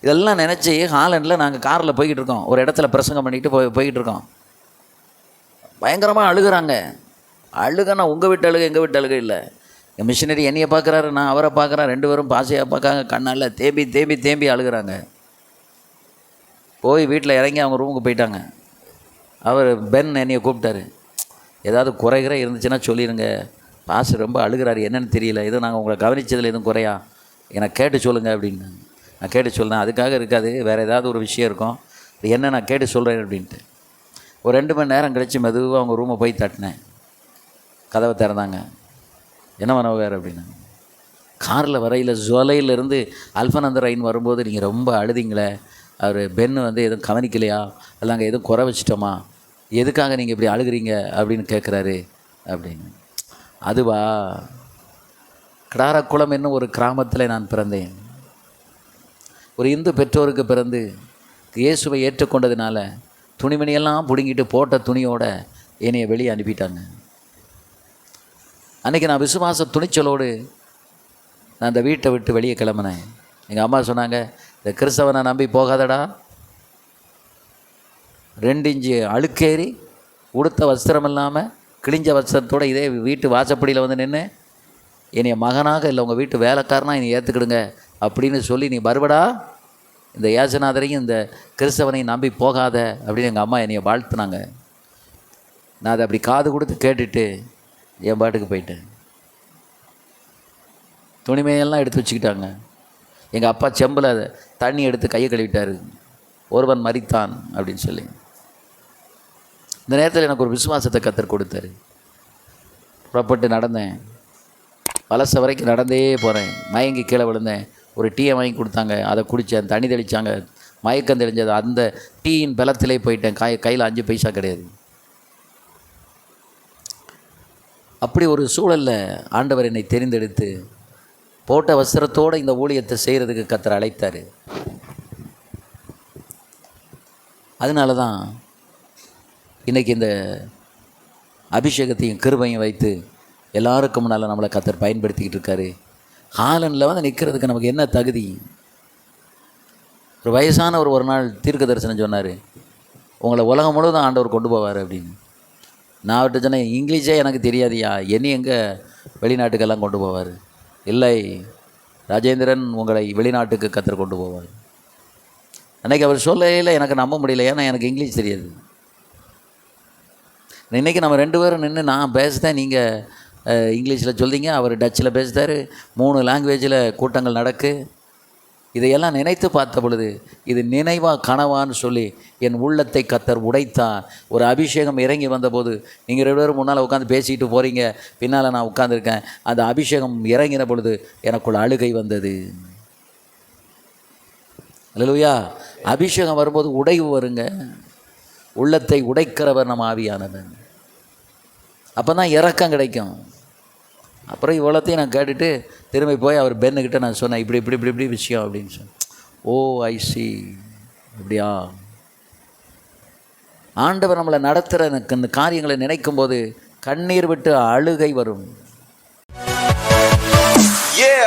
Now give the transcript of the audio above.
இதெல்லாம் நினச்சி ஹாலண்டில் நாங்கள் காரில் போய்கிட்டு இருக்கோம். ஒரு இடத்துல பிரசங்கம் பண்ணிக்கிட்டு போய் போய்கிட்டு இருக்கோம். பயங்கரமாக அழுகிறாங்க. அழுகன்னா உங்கள் வீட்டு அழுக எங்கள் வீட்டு அழுக இல்லை. எங்கள் மிஷினரி என்னையை பார்க்குறாரு நான் அவரை பார்க்குறேன் ரெண்டு பேரும் பாசையாக பார்க்காங்க கண்ணால் தேம்பி தேம்பி தேம்பி அழுகுறாங்க. போய் வீட்டில் இறங்கி அவங்க ரூமுக்கு போயிட்டாங்க. அவர் பென் என்னையை கூப்பிட்டாரு. ஏதாவது குறைகிற இருந்துச்சுன்னா சொல்லிடுங்க பாச ரொம்ப அழுகிறாரு. என்னென்னு தெரியல. எதுவும் நாங்கள் உங்களை கவனித்ததில் எதுவும் குறையா? எனக்கு கேட்டு சொல்லுங்கள் அப்படின்னு நான் கேட்டு சொல்லேன் அதுக்காக இருக்காது. வேறு ஏதாவது ஒரு விஷயம் இருக்கும். அது என்ன நான் கேட்டு சொல்கிறேன் அப்படின்ட்டு. ஒரு ரெண்டு மணி நேரம் கழித்து மெதுவாக அவங்க ரூமை போய் தட்டினேன். கதவை திறந்தாங்க. என்ன மனோகர் அப்படின்னாங்க காரில் வரையில் ஜுவலையிலேருந்து அல்ஃபனந்த ரயின் வரும்போது நீங்கள் ரொம்ப அழுதிங்களே. அவர் பென்னு வந்து எதுவும் கவனிக்கலையா? இல்லை அங்கே எதுவும் குறை வச்சிட்டோமா? எதுக்காக நீங்கள் இப்படி அழுகுறீங்க அப்படின்னு கேட்குறாரு அப்படின்னு. அதுவா? கடாரக்குளம் என்னும் ஒரு கிராமத்தில் நான் பிறந்தேன். ஒரு இந்து பெற்றோருக்கு பிறந்து இயேசுவை ஏற்றுக்கொண்டதுனால துணிமணியெல்லாம் பிடுங்கிட்டு போட்ட துணியோட என்னைய வெளியே அனுப்பிட்டாங்க. அன்றைக்கி நான் விசுவாச துணிச்சலோடு நான் அந்த வீட்டை விட்டு வெளியே கிளம்புனேன். எங்கள் அம்மா சொன்னாங்க இந்த கிறிஸ்தவனை நம்பி போகாதடா. ரெண்டு இஞ்சி அழுக்கேறி உடுத்த வஸ்திரம் இல்லாமல் கிழிஞ்ச வஸ்திரத்தோட இதே வீட்டு வாசப்படியில் வந்து நின்று என்னைய மகனாக இல்லை உங்கள் வீட்டு வேலைக்காரனாக என்னை ஏற்றுக்கிடுங்க அப்படின்னு சொல்லி நீ வருவடா இந்த ஏசநாதரையும் இந்த கிறிஸ்தவனையும் நம்பி போகாத அப்படின்னு எங்கள் அம்மா என்னையை வாழ்த்துனாங்க. நான் அதை அப்படி காது கொடுத்து கேட்டுட்டு என் பாட்டுக்கு போயிட்டேன். துணிமையெல்லாம் எடுத்து வச்சுக்கிட்டாங்க. எங்கள் அப்பா செம்பில் தண்ணி எடுத்து கையை கழுவிட்டார். ஒருவன் மறித்தான் அப்படின்னு சொல்லி. இந்த நேரத்தில் எனக்கு ஒரு விசுவாசத்தை கத்தர் கொடுத்தாரு. புறப்பட்டு நடந்தேன். வலச வரைக்கும் நடந்தே போகிறேன் மயங்கி கீழே விழுந்தேன். ஒரு டீயை வாங்கி கொடுத்தாங்க. அதை குடித்தேன் தண்ணி தெளித்தாங்க மயக்கம் தெளிஞ்சது அந்த டீயின் பலத்திலே போயிட்டேன். காய் கையில் அஞ்சு பைசா கிடையாது. அப்படி ஒரு சூழலில் ஆண்டவர் என்னை தெரிந்தெடுத்து போட்ட வஸ்திரத்தோடு இந்த ஊழியத்தை செய்கிறதுக்கு கத்தர் அழைத்தார். அதனால தான் இன்றைக்கி இந்த அபிஷேகத்தையும் கிருபையும் வைத்து எல்லாருக்கும் முன்னால் நம்மளை கத்தர் பயன்படுத்திக்கிட்டு இருக்காரு. ஹாலனில் வந்து நிற்கிறதுக்கு நமக்கு என்ன தகுதி? ஒரு வயசானவர் ஒரு நாள் தீர்க்க தரிசனம் சொன்னார். உங்களை உலகம் முழுவதும் ஆண்டவர் கொண்டு போவார் அப்படின்னு. நான் அவர்கிட்ட சொன்னேன் இங்கிலீஷே எனக்கு தெரியாதியா என்னை எங்கே வெளிநாட்டுக்கெல்லாம் கொண்டு போவார்? இல்லை ராஜேந்திரன் உங்களை வெளிநாட்டுக்கு கத்தர் கொண்டு போவார். அன்றைக்கி அவர் சொல்லையில் எனக்கு நம்ப முடியல ஏன்னா எனக்கு இங்கிலீஷ் தெரியாது. இன்றைக்கி நம்ம ரெண்டு பேரும் நின்று நான் பேசுகிறேன் நீங்கள் இங்கிலீஷில் சொல்லிங்க அவர் டச்சில் பேசுகிறார் மூணு லாங்குவேஜில் கூட்டங்கள் நடக்கு. இதையெல்லாம் நினைத்து பார்த்த பொழுது இது நினைவா கனவான்னு சொல்லி என் உள்ளத்தை கத்தர் உடைத்தார். ஒரு அபிஷேகம் இறங்கி வந்தபோது நீங்கள் ரெண்டு பேரும் முன்னால் உட்காந்து பேசிக்கிட்டு போகிறீங்க பின்னால் நான் உட்காந்துருக்கேன் அந்த அபிஷேகம் இறங்கின பொழுது எனக்குள்ள அழுகை வந்தது. இல்லையா அபிஷேகம் வரும்போது உடைவு வருங்க. உள்ளத்தை உடைக்கிறவர் நம்ம ஆவியானவன் அப்போ தான் இறக்கம் கிடைக்கும். அப்புறம் இவ்வளோத்தையும் நான் கேட்டுட்டு திரும்பி போய் அவர் பென்னுக்கிட்ட நான் சொன்னேன் இப்படி இப்படி இப்படி இப்படி விஷயம் அப்படின்னு சொன்னேன். ஓ ஐ சி அப்படியா? ஆண்டவர் நம்மளை நடத்துகிற இந்த காரியங்களை நினைக்கும் போது கண்ணீர் விட்டு அழுகை வரும். Yeah.